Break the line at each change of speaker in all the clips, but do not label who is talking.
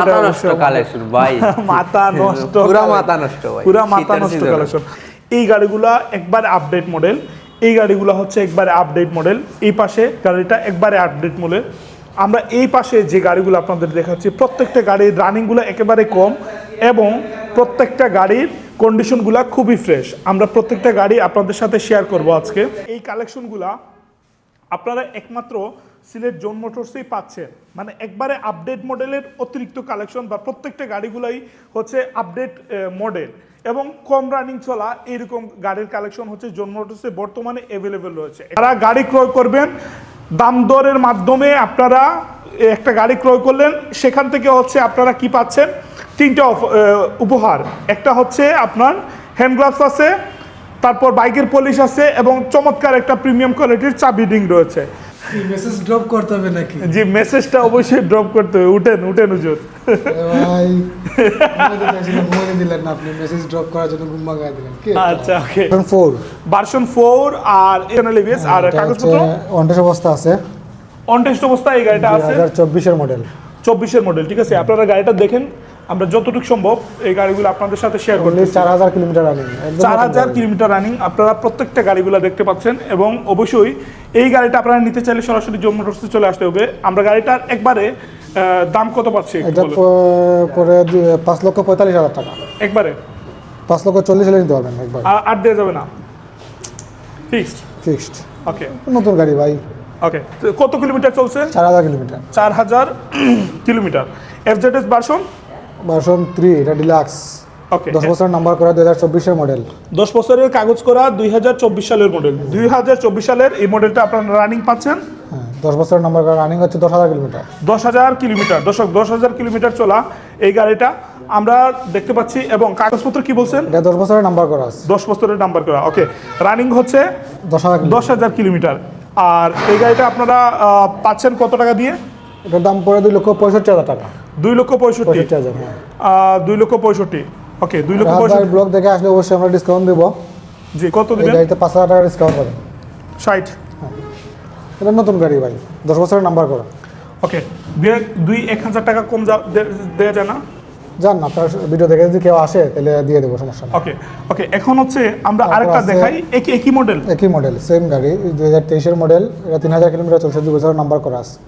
সেটা
মাথা নষ্ট কালেকশন ভাই।
মাথা নষ্ট
পুরা মাথা নষ্ট ভাই।
পুরা মাথা নষ্ট কালেকশন এই গাড়িগুলা একবারে আপডেট মডেল এই গাড়িগুলো হচ্ছে একবারে আপডেট মডেল এই পাশে গাড়িটা একবারে আপডেট মডেল আমরা এই পাশে যে গাড়িগুলো আপনাদের দেখাচ্ছি প্রত্যেকটা গাড়ির রানিংগুলো একেবারে কম এবং প্রত্যেকটা গাড়ির কন্ডিশনগুলো খুবই ফ্রেশ আমরা প্রত্যেকটা গাড়ি আপনাদের সাথে শেয়ার করব আজকে। এই কালেকশনগুলা আপনারা একমাত্র সিলেট জোন মোটরসেই পাচ্ছেন মানে একবারে আপডেট মডেলের অতিরিক্ত কালেকশন বা প্রত্যেকটা গাড়িগুলাই হচ্ছে আপডেট মডেল এবং কম রানিং চলা এরকম গাড়ির কালেকশন হচ্ছে জোন মোটরসে বর্তমানে অ্যাভেলেবেল রয়েছে। যারা গাড়ি ক্রয় করবেন, দাম দরের মাধ্যমে আপনারা একটা গাড়ি ক্রয় করলেন, সেখান থেকে হচ্ছে আপনারা কি পাচ্ছেন? তিনটা উপহার। একটা হচ্ছে আপনার হ্যান্ড গ্লাভস আছে, তারপর বাইকের পলিশ আছে এবং চমৎকার একটা প্রিমিয়াম কোয়ালিটির চাবি রিং রয়েছে।
মেসেজ ড্রপ করতে হবে নাকি?
জি মেসেজটা অবশ্যই ড্রপ করতে হবে। উঠেন উঠেন হুজুর।
ভাই ঘুমাতে দিলেন আপনি। মেসেজ ড্রপ করার জন্য ঘুম ভাগায় দিলেন। কি
আচ্ছা ওকে
ফোর
ভার্সন ফোর আর এখানে লিভিস আর কাগজপত্র?
অন্টেস অবস্থা আছে।
অন টেস্ট অবস্থায় এই গাড়িটা আছে?
হাজার চব্বিশের মডেল
চব্বিশের মডেল ঠিক আছে? আপনারা গাড়িটা দেখেন। আমরা যতটুকু সম্ভব এই গাড়িগুলো আপনাদের সাথে শেয়ার
অনলি চার হাজার কিলোমিটার রানিং
চার হাজার কিলোমিটার রানিং আপনারা প্রত্যেকটা গাড়িগুলো দেখতে পাচ্ছেন এবং অবশ্যই এই গাড়িটা আপনারা নিতে চাইলে সরাসরি জম্মু মোটরসে চলে আসতে হবে। আমরা গাড়িটার একবারে দাম কত পাচ্ছি
এটা পরে পাঁচ লক্ষ পঁয়তাল্লিশ হাজার টাকা।
একবারে?
পাঁচ লক্ষ চল্লিশ হাজার নিতে পারবেন একবার।
আর দেওয়া যাবে না? ফিক্সড
ফিক্সড
ওকে
নতুন গাড়ি ভাই।
ওকে কত কিলোমিটার চলছে?
চার হাজার কিলোমিটার।
চার হাজার kilometre. FZS version
version three এটা ডিলাক্স
ওকে
দশ বছর নাম্বার করা দু হাজার চব্বিশের মডেল
দশ বছরের কাগজ করা দুই হাজার চব্বিশ সালের মডেল দুই হাজার চব্বিশ সালের এই মডেলটা আপনারা রানিং পাচ্ছেন?
হ্যাঁ দশ বছর নাম্বার করা রানিং হচ্ছে দশ হাজার কিলোমিটার।
দশ হাজার কিলোমিটার। দশক দশ হাজার কিলোমিটার চলা এই গাড়িটা আমরা দেখতে পাচ্ছি এবং কাগজপত্র কি বলছেন?
এটা দশ বছরের নাম্বার করা আছে।
দশ বছরের নাম্বার করা ওকে রানিং হচ্ছে
দশ হাজার
দশ হাজার কিলোমিটার। আর এই গাড়িটা আপনারা পাচ্ছেন কত টাকা দিয়ে?
এটার দাম পড়ে দুই লক্ষ পঁয়ষট্টি হাজার টাকা।
দুই লক্ষ পঁয়ষট্টি?
হাজার হ্যাঁ।
দুই লক্ষ পঁয়ষট্টি। ওকে দুই লক্ষ পঁয়ষট্টি।
ব্লগ দেখে আসলে অবশ্যই আমরা ডিসকাউন্ট দেবো।
জি কত দিবেন?
গাড়িতে পাঁচ হাজার টাকা ডিসকাউন্ট পাবেন
ষাট।
এটা নতুন গাড়ি ভাই দশ বছরের নাম্বার করা।
ওকে দুই এক হাজার টাকা কম যা- দে- যায় না?
যান না আপনার ভিডিও দেখে যদি কেউ আসে তাহলে দিয়ে দেবো সমস্যা
ওকে ওকে এখন হচ্ছে আমরা আরেকটা দেখাই একই একই মডেল
একই মডেল সেম গাড়ি দুই হাজার তেইশের মডেল এটা তিন হাজার কিলোমিটার চলছে দুই বছরের নাম্বার করা আছে।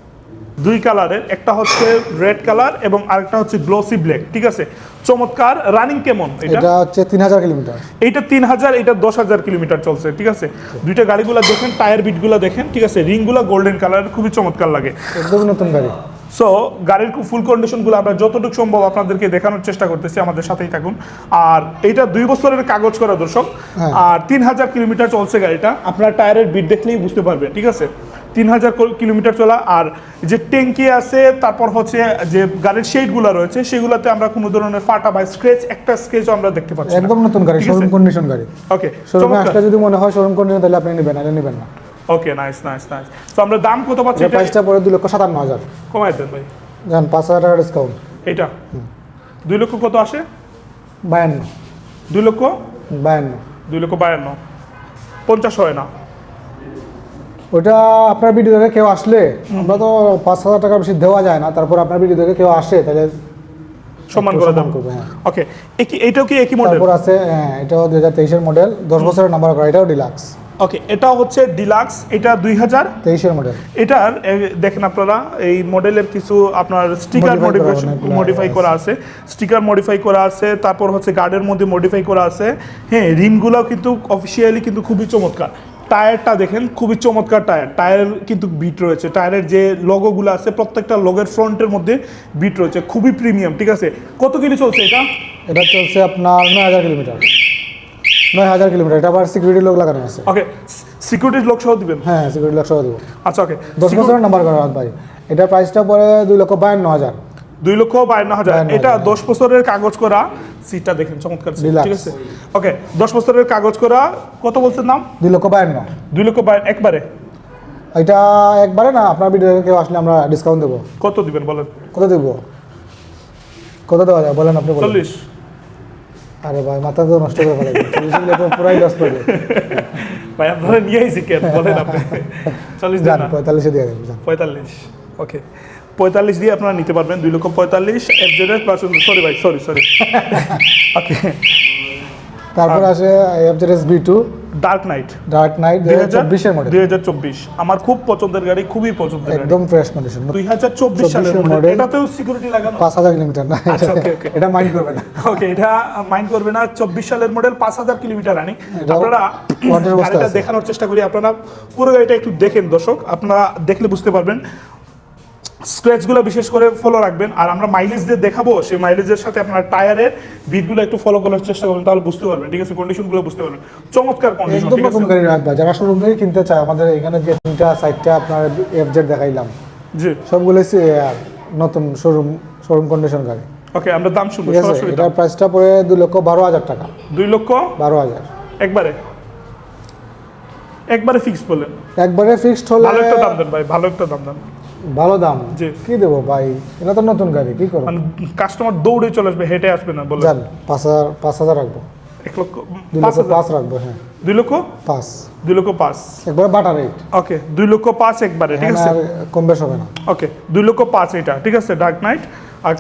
দুই কালারের একটা হচ্ছে রেড কালার এবং আরেকটা হচ্ছে গ্লোসি ব্ল্যাক ঠিক আছে? চমৎকার রানিং কেমন এটা?
হচ্ছে তিন হাজার কিলোমিটার।
এইটা তিন হাজার এটা দশ হাজার কিলোমিটার চলছে ঠিক আছে? দুইটা গাড়িগুলো দেখেন টায়ার বিটগুলো দেখেন ঠিক আছে? রিংগুলো গোল্ডেন কালার খুবই চমৎকার লাগে।
একদমই নতুন গাড়ি।
সো গাড়ির ফুল কন্ডিশনগুলো আমরা যতটুকু সম্ভব আপনাদেরকে দেখানোর চেষ্টা করতেছি আমাদের সাথেই থাকুন। আর এটা দুই বছরের কাগজ করা দর্শক।
হ্যাঁ।
আর তিন হাজার কিলোমিটার চলছে গাড়িটা আপনার টায়ারের বিট দেখলেই বুঝতে পারবেন ঠিক আছে? তিন হাজার কিলোমিটার চলা। আর যে ট্যাঙ্কি আছে তারপর হচ্ছে যে গাড়ির শেডগুলো রয়েছে সেগুলোতে আমরা কোনো ধরনের ফাটা বা স্ক্রেচ একটা স্ক্রেচও আমরা দেখতে পাচ্ছি
একদম নতুন গাড়ি শোরুম কন্ডিশন গাড়ি।
ওকে
শোরুমে আসলে যদি মনে হয় শোরুম কন্ডিশন তাহলে আপনি নেবেন নাহলে নেবেন না।
ওকে নাইস নাইস নাইস তো আমরা দাম কত পাচ্ছি
প্রাইসটা পড়ে দুই লক্ষ সাতান্ন হাজার।
কমাই দেন ভাই।
যান পাঁচ হাজার টাকা ডিসকাউন্ট
এটা দুই লক্ষ কত আসে?
বায়ান্ন।
দুই লক্ষ?
বায়ান্ন।
দুই লক্ষ বায়ান্ন। পঞ্চাশ হয় না।
ওইটা আপনার ভিডিও দেখে কেউ আসলে আমরা তো পাঁচ হাজার টাকা বেশি দেওয়া যায় না তারপর আপনার ভিডিও দেখে কেউ আসে তাহলে
সম্মান করে দেন।
করবে, হ্যাঁ।
ওকে এইটাও কি একই মডেল
তারপর আছে হ্যাঁ এটাও দুই হাজার তেইশের মডেল দশ বছরের নাম্বার করা এটাও ডিলাক্স
ওকে এটা হচ্ছে ডিলাক্স এটা দুই হাজার
তেইশের মডেল
এটার দেখেন আপনারা এই মডেলের কিছু আপনার স্টিকার মডিফিকেশন মডিফাই করা আছে। স্টিকার মডিফাই করা আছে তারপর হচ্ছে গার্ডের মধ্যে মডিফাই করা আছে। হ্যাঁ রিমগুলো কিন্তু অফিসিয়ালি কিন্তু খুবই চমৎকার। টায়ারটা দেখেন খুবই চমৎকার টায়ার। টায়ার কিন্তু বিট রয়েছে। টায়ারের যে লোগোগুলো আছে প্রত্যেকটা লোগের ফ্রন্টের মধ্যে বিট রয়েছে। খুবই প্রিমিয়াম ঠিক আছে? কত কিলো চলছে এটা?
এটা চলছে আপনার নয় হাজার কিলোমিটার। নয় হাজার কিলোমিটার। এটা আবার সিকিউরিটি লোক লাগানো আছে।
ওকে সিকিউরিটির লোক সহ দিবেন?
হ্যাঁ সিকিউরিটি লোক সহ দেবো।
আচ্ছা ওকে
দশ বছরের নাম্বার করা ভাই। এটার প্রাইসটা পড়ে দুই লক্ষ বায়ান্ন হাজার।
দুই লক্ষ বায়ান্ন হাজার। এটা দশ বছরের কাগজ করা। সিটটা দেখেন চমৎকার
Deluxe।
ঠিক আছে? ওকে দশ বছরের কাগজ করা কত বলছেন নাম?
দুই লক্ষ বায়ান্ন।
দুই লক্ষ বায়ান্ন একবারে?
এটা একবারে না আপনার ভিডিও কেউ আসলে আমরা ডিসকাউন্ট দেবো।
কত দিবেন বলেন?
কত দেবো? কত দেওয়া যায়? বলেন আপনি বলেন।
চল্লিশ।
আরে ভাই মাথা তো নষ্ট করে ফেলে চল্লিশ তো পুরাই লস করবে
ভাই আপনারা নিয়ে আইসি কেন? বলেন আপনি। চল্লিশ দিন
পঁয়তাল্লিশে দিয়ে দেবেন
পঁয়তাল্লিশ ওকে পঁয়তাল্লিশ দিয়ে আপনারা নিতে পারবেন দুই লক্ষ পঁয়তাল্লিশ এফজেডের প্লাস সরি ভাই সরি সরি ওকে
তারপর আসে FZS V two
Dark Knight
Dark Knight দুই হাজার চব্বিশের মডেল
দুই হাজার চব্বিশ। আমার খুব পছন্দের গাড়ি খুবই পছন্দের
একদম ফ্রেশ কন্ডিশন
দুই হাজার চব্বিশ সালের মডেল। এটাতেও সিকিউরিটি লাগানো।
পাঁচ হাজার কিলোমিটার না।
আচ্ছা.
এটা মাইন্ড করবে না।
ওকে এটা মাইন্ড করবে না। চব্বিশ সালের মডেল পাঁচ হাজার কিলোমিটার রানিং
এটাও
আপনারা গাড়িটা দেখানোর চেষ্টা করি। আপনারা পুরো গাড়িটা একটু দেখেন দর্শক। আপনারা দেখলে বুঝতে পারবেন স্ক্র্যাচগুলো বিশেষ করে ফলো রাখবেন। আর আমরা মাইলেজ দিয়ে দেখাবো সেই মাইলেজের সাথে আপনার টায়ারের বিটগুলো একটু ফলো করার চেষ্টা করবেন তাহলে বুঝতে পারবেন। ঠিক আছে কন্ডিশনগুলো বুঝতে পারবেন। চমৎকার কন্ডিশন
একদম নতুন গাড়ি রাখবা। যারা শোরুম থেকে কিনতে চায় আমাদের এখানে যে তিনটা সাইডটা আপনার এফজেড দেখাইলাম
জি।
সবগুলো নতুন শোরুম শোরুম কন্ডিশন গাড়ি।
ওকে আমরা দাম শুনব সরাসরি।
এটার প্রাইসটা পড়ে দুই লক্ষ বারো হাজার টাকা।
দুই লক্ষ
বারো হাজার।
একবারে। একবারে ফিক্সড বলেন
একবারে ফিক্সড হলে
ভালো একটা দাম দেন ভাই ভালো একটা দাম দেন।
ভালো দাম। কি দেবো ভাই? এটা তো নতুন গাড়ি কি করব?
মানে কাস্টমার দৌড়ে চলে আসবে হেঁটে আসবে না বলে
পাঁচ হাজার পাঁচ হাজার রাখব।
এক লক্ষ পাঁচ
পাঁচ রাখব হ্যাঁ।
দুই লক্ষ?
পাঁচ।
দুই লক্ষ পাঁচ।
একবারে বাটা রেট
ওকে দুই লক্ষ পাঁচ একবারে ঠিক আছে?
আর কম বেশ হবে না।
ওকে দুই লক্ষ পাঁচ এটা ঠিক আছে? ডার্ক নাইট আর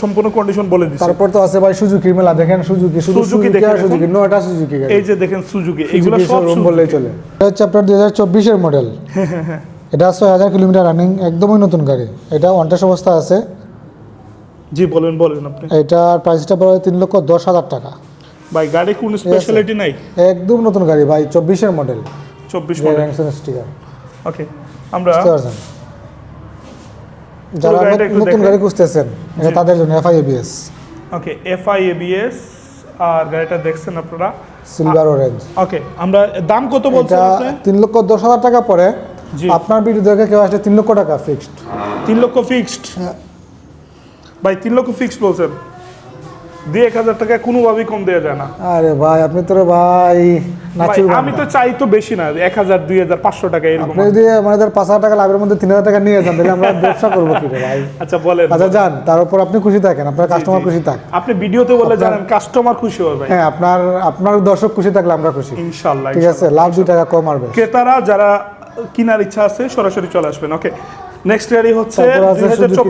সম্পূর্ণ কন্ডিশন বলে দিচ্ছি।
তারপর তো আছে ভাই সুজুকি মেলা দেখেন সুজুকি
সুজুকি
সুজুকি
দেখে
সুজুকি নয়টা সুজুকি
এই যে দেখেন সুজুকি এইগুলো সব
বললেই চলে। এটা হচ্ছে আপনার দুই হাজার চব্বিশের মডেল এটা ছয় হাজার কিলোমিটার রানিং একদমই নতুন গাড়ি। এটা ওয়ান্টাস অবস্থা আছে।
জি বলেন বলেন আপনি।
এটার প্রাইসটা পড়ে তিন লক্ষ দশ হাজার টাকা।
ভাই গাড়ি কোন স্পেশালিটি নাই?
একদম নতুন গাড়ি ভাই চব্বিশের মডেল
চব্বিশ মডেল
স্টিকার
ওকে আমরা
যারা নতুন গাড়ি খুঁজতেছেন এটা তাদের জন্য FI ABS
okay FI ABS আর গাড়িটা দেখছেন আপনারা?
সিলভার অরেঞ্জ
ওকে আমরা দাম কত বলছেন আপনি?
তিন লক্ষ দশ হাজার টাকা পড়ে।
জি।
আপনার দেখে কেউ আসলে তিন লক্ষ টাকা ফিক্সড
তিন লক্ষ ফিক্সড ভাই তিন লক্ষ ফিক্সড বলছেন। এক হাজার টাকা কোনোভাবেই কম দেওয়া যায় না।
আরে ভাই আপনি তো ভাই
আমি তো চাই তো বেশি না এক হাজার দুই হাজার পাঁচশো টাকা এরকম
যদি আমাদের পাঁচ হাজার টাকা লাভের মধ্যে তিন হাজার টাকা নিয়ে যান তাহলে আমরা ব্যবসা করব কি ভাই?
আচ্ছা বলেন।
আচ্ছা যান তার উপর আপনি খুশি থাকেন আপনার কাস্টমার খুশি থাক।
আপনি ভিডিওতে বলে জানেন কাস্টমার খুশি হবে
হ্যাঁ আপনার আপনার দর্শক খুশি থাকলে আমরা খুশি।
ইনশাল্লাহ
ঠিক আছে লাভ দুই টাকা কম আসবে
ক্রেতারা যারা কেনার ইচ্ছা আছে সরাসরি চলে আসবেন। ওকে নেক্সট গাড়ি হচ্ছে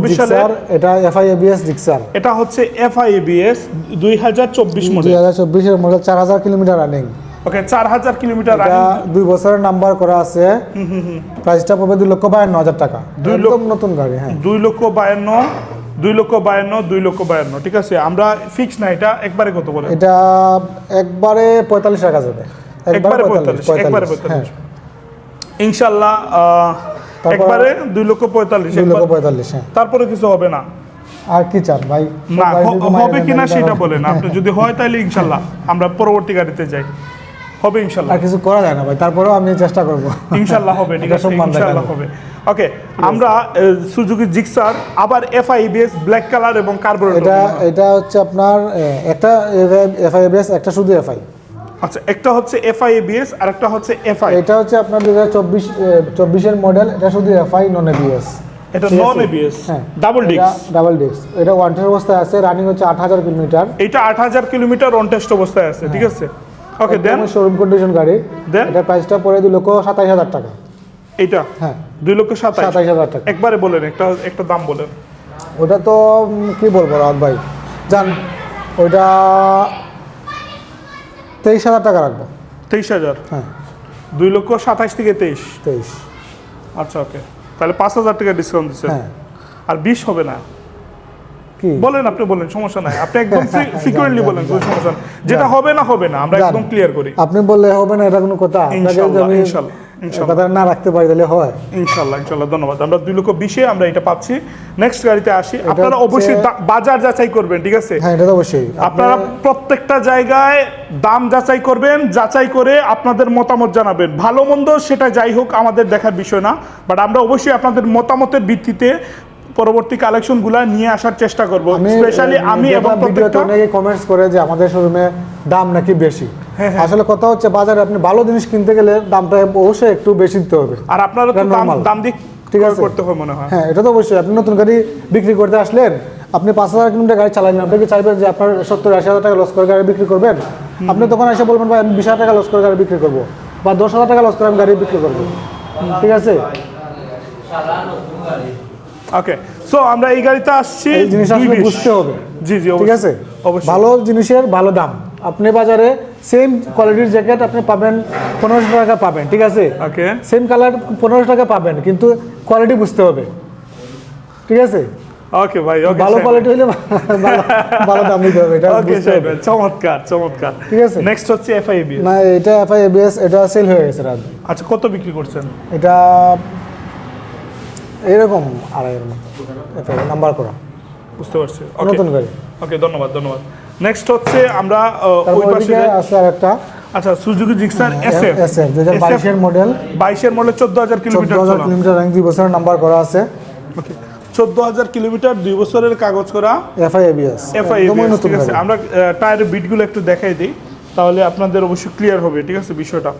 দুই সালে
এটা এফআই এবিএস জিক্সার
এটা হচ্ছে এফআইএবিএস দুই হাজার চব্বিশ
দুই
মডেল
হাজার চব্বিশের মডেল চার হাজার কিলোমিটার রানিং
ওকে চার হাজার কিলোমিটার
দুই বছরের নাম্বার করা আছে। প্রাইসটা পড়বে দুই লক্ষ বায়ান্ন হাজার টাকা।
দুই
একদম নতুন গাড়ি হ্যাঁ।
দুই লক্ষ বায়ান্ন দুই লক্ষ বায়ান্ন দুই লক্ষ বায়ান্ন। ঠিক আছে আমরা ফিক্স না এটা একবারে কত বলে
এটা একবারে পঁয়তাল্লিশ টাকা যাবে।
একবারে পঁয়তাল্লিশ একবারে পঁয়তাল্লিশ।
হ্যাঁ।
ইনশাল্লাহ একবারে দুই লক্ষ পঁয়তাল্লিশ
দুই লক্ষ পঁয়তাল্লিশ হ্যাঁ।
তারপরে কিছু হবে না।
আর কি চান ভাই?
না হবে কিনা সেটা। বলেন। আপনি যদি হয় তাহলে ইনশাল্লাহ আমরা পরবর্তী গাড়িতে যাই। হবে ইনশাল্লাহ।
আর কিছু করা যায় না ভাই তারপরেও আমি চেষ্টা করব।
ইনশাল্লাহ হবে ঠিক আছে? ইনশাল্লাহ হবে। ওকে আমরা সুজুকি জিক্সার আবার এফআইবিএস ব্ল্যাক কালার এবং
এটা
কার্বোরেটর
এটা হচ্ছে আপনার একটা এফআই এবিএস একটা শুধু এফআই
আচ্ছা একটা হচ্ছে এফআইবিএস আর একটা হচ্ছে এফআই
এটা হচ্ছে আপনার দুই হাজার চব্বিশ চব্বিশের মডেল এটা শুধু এফআই নন এবিএস
এটা নন। এবিএস
হ্যাঁ।
ডাবল ডিস্ক
ডাবল ডিস্ক এটা ওয়ান্টেড অবস্থায় আছে রানিং হচ্ছে আট হাজার কিলোমিটার।
এটা আট হাজার কিলোমিটার অন টেস্ট অবস্থায় আছে ঠিক আছে? ওকে দেন
শোরুম কন্ডিশন গাড়ি।
Then?
এটা প্রাইসটা পড়ে দুই লক্ষ সাতাইশ হাজার টাকা।
এইটা?
হ্যাঁ।
দুই লক্ষ সাতাশ
সাতাইশ হাজার টাকা।
একবারে বলেন একটা একটা দাম বলেন।
ওটা তো কি বলব রাত ভাই? জান ওইটা তেইশ হাজার টাকা রাখব।
তেইশ হাজার?
হ্যাঁ।
দুই লক্ষ সাতাশ থেকে তেইশ?
তেইশ।
আচ্ছা ওকে। তাহলে পাঁচ হাজার টাকা ডিসকাউন্ট দিচ্ছে
হ্যাঁ।
আর বিশ হবে না?
কি?
বলেন আপনি বলেন সমস্যা নাই। আপনি একদম ফ্রিকোয়েন্টলি বলেন কোনো সমস্যা যেটা হবে না হবে না। আমরা একদম ক্লিয়ার করি।
আপনি বললে হবে না এটা কোনো কথা। আপনাকে যদি কথা না রাখতে পারি তাহলে হয়।
ইনশাল্লাহ ইনশাল্লাহ ধন্যবাদ। আমরা দুই লক্ষ বিশে আমরা এটা পাচ্ছি। নেক্সট গাড়িতে আসি। আপনারা অবশ্যই বাজার যাচাই করবেন ঠিক আছে?
হ্যাঁ এটা তো অবশ্যই।
আপনারা প্রত্যেকটা জায়গায় দাম যাচাই করবেন যাচাই করে আপনাদের মতামত জানাবেন। ভালো মন্দ সেটা যাই হোক আমাদের দেখার বিষয় না। বাট আমরা অবশ্যই আপনাদের মতামতের ভিত্তিতে পরবর্তী কালেকশনগুলো নিয়ে আসার চেষ্টা করব। স্পেশালি আমি এবং প্রত্যেকটা
অনেকে কমেন্টস করে যে আমাদের শোরুমে দাম নাকি বেশি। আসলে কথা হচ্ছে বাজারে আপনি ভালো জিনিস কিনতে গেলে দামটা অবশ্যই একটু বেশি দিতে হবে।
আর আপনারা দাম দিয়ে
ঠিক আছে।
করতে হয় মনে হয়।
হ্যাঁ এটা তো অবশ্যই। আপনি নতুন গাড়ি বিক্রি করতে আসলেন আপনি পাঁচ হাজার কিলোমিটার গাড়ি চালালেন আপনি কি চাইবেন যে আপনার সত্তর আশি হাজার টাকা লস করে গাড়ি বিক্রি করবেন? আপনি তখন এসে বলবেন ভাই আমি বিশ হাজার টাকা লস করে গাড়ি বিক্রি করব বা দশ হাজার টাকা লস করে আমি গাড়ি বিক্রি করব। ঠিক আছে?
ওকে সো আমরা এই গাড়িতে আসছি
এই জিনিসটা আসলে
220
বুঝতে হবে।
জি জি
ঠিক আছে?
অবশ্যই।
ভালো জিনিসের ভালো দাম। আপনি বাজারে সেম কোয়ালিটির জ্যাকেট আপনি পাবেন পনেরোশো টাকা পাবেন ঠিক আছে?
ওকে
সেম কালার পনেরোশো টাকা পাবেন কিন্তু কোয়ালিটি বুঝতে হবে। ঠিক আছে?
ওকে ভাই ওকে
ভালো কোয়ালিটি হলে ভালো দাম দিতে হবে এটা
ওকে চমৎকার চমৎকার।
ঠিক আছে।
নেক্সট হচ্ছে এফআইবি
না এটা এফআই এবিএস এটা সেল হয়ে গেছে রাত।
আচ্ছা কত বিক্রি করছেন?
এটা এরকম আড়াইয়ের মতো। নাম্বার করা।
বুঝতে পারছি।
নতুন গাড়ি
ওকে ধন্যবাদ ধন্যবাদ। নেক্সট হচ্ছে আমরা ওই পাশে।
আছে আর একটা
আচ্ছা সুজুকি জিক্সার এসএফ
এসএফ দুই হাজার বাইশের মডেল
বাইশের মডেল চোদ্দ হাজার
চোদ্দ
কিলোমিটার
হাজার
চলা।
কিলোমিটার র্যাঙ্ক দুই বছরের নাম্বার করা আছে।
চোদ্দ হাজার কিলোমিটার দুই বছরের কাগজ করা
এফআই এবিএস
এফআই
একদমই নতুন
ঠিক আছে। আমরা টায়ারের বিটগুলো একটু দেখাই দিই তাহলে আপনাদের অবশ্যই ক্লিয়ার হবে ঠিক আছে বিষয়টা।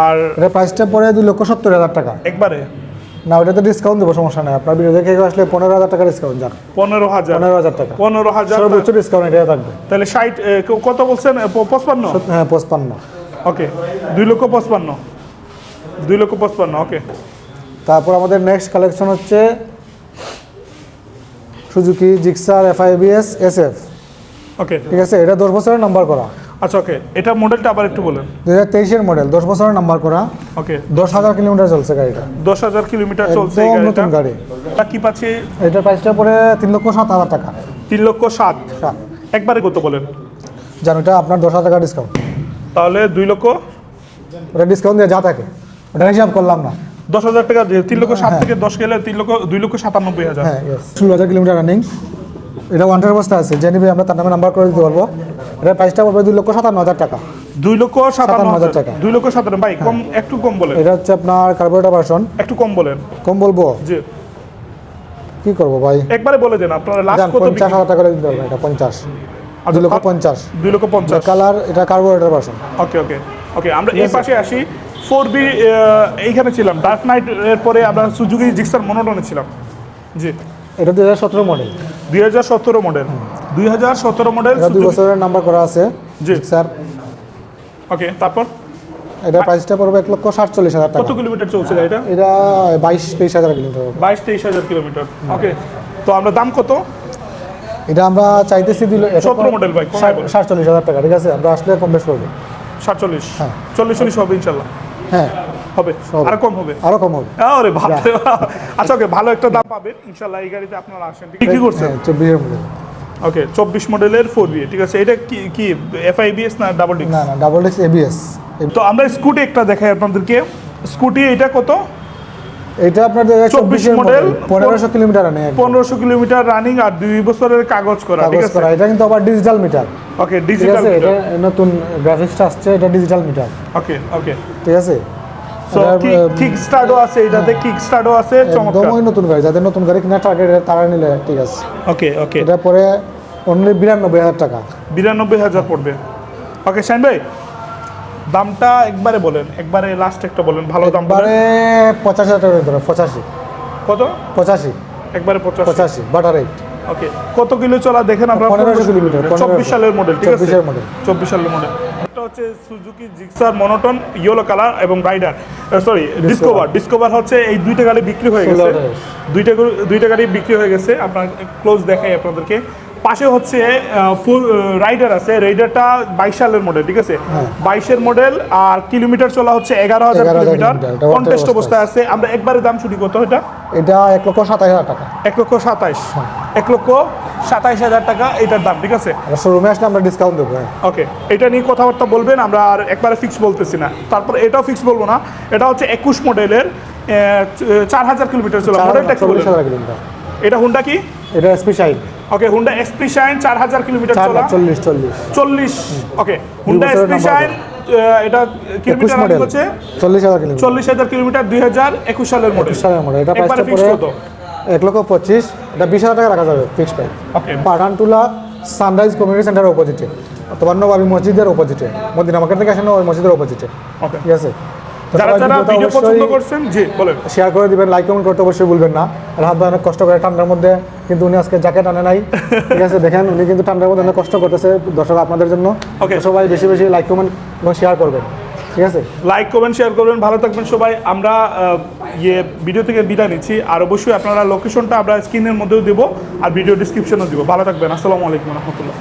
আর
প্রাইসটা পড়ে দুই লক্ষ সত্তর হাজার টাকা।
একবারে।
না ওটাতে ডিসকাউন্ট দেবো সমস্যা নাই। আপনার ভিডিও দেখে আসলে পনেরো হাজার টাকা ডিসকাউন্ট যান
পনেরো হাজার।
পনেরো হাজার টাকা।
পনেরো হাজার
সর্বোচ্চ ডিসকাউন্ট এটা থাকবে।
তাহলে ষাট কত বলছেন? পঁচপান্ন?
হ্যাঁ পঁচপান্ন।
ওকে দুই লক্ষ পঁচপান্ন। দুই লক্ষ পঁচপান্ন ওকে।
তারপর আমাদের নেক্সট কালেকশন হচ্ছে Suzuki Gixxer FI ABS SF
okay.
ঠিক আছে এটা দশ বছরের নাম্বার করা।
আচ্ছা ওকে এটা মডেলটা আবার একটু বলেন।
দু হাজার তেইশের মডেল দশ বছরের নাম্বার করা।
ওকে
দশ হাজার কিলোমিটার চলছে গাড়িটা।
দশ হাজার কিলোমিটার চলছে
নতুন গাড়ি।
কি পাচ্ছি?
এটার প্রাইসটা পড়ে তিন লক্ষ সাত হাজার টাকা।
তিন লক্ষ সাত। একবারে কত বলেন?
জানো এটা আপনার দশ হাজার টাকা ডিসকাউন্ট
তাহলে দুই লক্ষ?
ওটা ডিসকাউন্ট দিয়ে যা থাকে। ওটা হিসাব করলাম না।
দশ হাজার টাকা তিন লক্ষ সাত থেকে দশ গেলে তিন লক্ষ দুই লক্ষ সাতানব্বই হাজার।
হ্যাঁ ষোলো হাজার কিলোমিটার রানিং এটা ওয়ান্টার অবস্থা আছে। যে নিবে আমরা তার নামে নাম্বার করে দিতে পারব। এটার প্রাইসটা পড়বে দুই লক্ষ সাতান্ন হাজার টাকা।
দুই লক্ষ সাতান্ন হাজার
টাকা।
দুই লক্ষ সাতান্ন। ভাই কম একটু কম বলেন।
এটা হচ্ছে আপনার কার্বোরেটার ভার্সন
একটু কম বলেন।
কম বলব?
জি।
কি করব ভাই?
একবারে বলে দেন আপনারা লাস্ট কত
পঞ্চাশ হাজার টাকা দিতে পারবেন এটা পঞ্চাশ। দুই লক্ষ পঞ্চাশ।
দুই লক্ষ পঞ্চাশ।
কালার এটা কার্বোরেটার ভার্সন
ওকে ওকে ওকে আমরা এই পাশে আসি। ফোর বি এইখানে ছিলাম। ডার্ক নাইট এর পরে আমরা সুজুকি জিক্সার মনোটনে ছিলাম। জি।
এটা দুই হাজার সতেরো মডেল
দুই হাজার সতেরো মডেল দুই হাজার সতেরো মডেল
দুই বছরের নাম্বার করা আছে।
জি।
স্যার।
ওকে তারপর?
এটা প্রাইসটা পড়বে এক লক্ষ সাতচল্লিশ হাজার
কত কিলোমিটার চলছে এটা?
এটা বাইশ তেইশ হাজার কিলোমিটার
বাইশ তেইশ হাজার কিলোমিটার ওকে তো আমরা দাম কত?
এটা আমরা চাইতেছি দিল
17 model ভাই, কমায়
সাতচল্লিশ হাজার টাকা ঠিক আছে? আমরা আসলে কম বেশ করব।
সাতচল্লিশ।
হ্যাঁ।
চল্লিশ চল্লিশ হবে ইনশাল্লাহ।
হ্যাঁ।
হবে। আর কম হবে?
আরও কম হবে।
আরে বাপ রে বাপ। আচ্ছা ওকে ভালো একটা দাম পাবেন। ইনশাল্লাহ এই গাড়িতে আপনারা আসেন। কি করছেন?
হ্যাঁ চব্বিশের মডেল
ওকে চব্বিশ মডেলের ফোর বি ঠিক আছে? এটা কি কি এফআইবিএস না ডাবল ডিক্স
না না ডাবল এক্স এবিএস
তো আমরা স্কুটি একটা দেখাই আপনাদেরকে। স্কুটি এটা কত?
এটা আপনার দেখা
24
চব্বিশের
model,
মডেল পনেরোশো কিলোমিটার আনে
পনেরোশো কিলোমিটার রানিং আর দুই বছরের কাগজ করা ঠিক
কাগজ করা এটা কিন্তু আবার ডিজিটাল মিটার
ওকে ডিজিটাল
এটা নতুন গ্রাফিক্সটা আসছে এটা ডিজিটাল মিটার
ওকে ওকে
ঠিক আছে?
কিক স্টার্টও আছে এটাতে কিক স্টার্টও আছে চমৎকার।
একদমই নতুন গাড়ি যাদের নতুন গাড়ি কিনা টার্গেট তারা নিলে ঠিক আছে।
ওকে ওকে
এটা পরে অনলি বিরানব্বই হাজার টাকা।
বিরানব্বই হাজার পড়বে। ওকে শাইন ভাই দামটা একবারে বলেন একবারে লাস্ট একটা বলেন ভালো দাম বলেন।
বারে পঁচাশি হাজার টাকা ধরো পঁচাশি।
কত?
পঁচাশি।
একবারে পঞ্চাশ
পঁচাশি বাটার রেট
ওকে কত কিলো চলা দেখেন আপনারা?
পনেরোশো কিলোমিটার,
চব্বিশ সালের মডেল ঠিক আছে?
24
চব্বিশ সালের মডেল এটা হচ্ছে Suzuki Gixxer monotone yellow colour এবং রাইডার সরি ডিসকভার ডিসকভার হচ্ছে এই দুইটা গাড়ি বিক্রি হয়ে গেছে। দুইটা দুইটা গাড়ি বিক্রি হয়ে গেছে। আপনার ক্লোজ দেখাই আপনাদেরকে। পাশে হচ্ছে ফুল রাইডার আছে। রাইডারটা বাইশ সালের মডেল ঠিক আছে?
হ্যাঁ।
বাইশের মডেল আর কিলোমিটার চলা হচ্ছে এগারো হাজার কিলোমিটার কন্টেস্ট
অবস্থায়
আছে। আমরা একবারে দাম শুনি কত এটা?
এটা এক লক্ষ সাতাশ হাজার টাকা।
এক লক্ষ সাতাইশ। এক লক্ষ সাতাইশ হাজার টাকা এটার দাম ঠিক আছে?
শোরুমে আসলে আমরা ডিসকাউন্ট দেবো হ্যাঁ।
ওকে এটা নিয়ে কথাবার্তা বলবেন আমরা আর একবারে ফিক্স বলতেছি না। তারপর এটাও ফিক্স বলব না। এটা হচ্ছে একুশ মডেলের চার হাজার কিলোমিটার চলা মডেলটা এটা হুন্ডা কি?
এটা সাইড
ওকে হুন্ডা শাইন চার হাজার কিলোমিটার চলা।
চল্লিশ চল্লিশ।
চল্লিশ ওকে হুন্ডা শাইন এটা কিলোমিটার হচ্ছে
চল্লিশ হাজার কিলোমিটার।
চল্লিশ হাজার কিলোমিটার দুই হাজার একুশ সালের মডেল
সালের মডেল এটা প্রাইসটা পড়ে এক লক্ষ পঁচিশ এটা বিশ হাজার টাকা রাখা যাবে fix price
okay
Pathantula sunrise community সেন্টারের অপোজিটে অথবা নবাবী মসজিদের অপোজিটে মদিনা মার্কেট থেকে আসেন ওই মসজিদের অপোজিটে ঠিক আছে?
যারা যারা ভিডিও পছন্দ করছেন জি বলেন।
শেয়ার করে দিবেন লাইক কমেন্ট করতে অবশ্যই ভুলবেন না। রাহাত ভাই অনেক কষ্ট করে ঠান্ডার মধ্যে কিন্তু উনি আজকে জ্যাকেট আনে নাই। ঠিক আছে দেখেন উনি কিন্তু ঠান্ডার মধ্যে অনেক কষ্ট করতেছে দর্শক আপনাদের জন্য। সবাই বেশি বেশি লাইক কমেন্ট এবং শেয়ার করবেন। ঠিক আছে?
লাইক কমেন্ট শেয়ার করবেন ভালো থাকবেন সবাই। আমরা ইয়ে ভিডিও থেকে বিদায় নিচ্ছি। আর অবশ্যই আপনারা লোকেশনটা আমরা স্ক্রিনের মধ্যেও দেবো আর ভিডিও ডিসক্রিপশনেও দিব। ভালো থাকবেন। আসসালামু আলাইকুম রহমতুল্লাহ।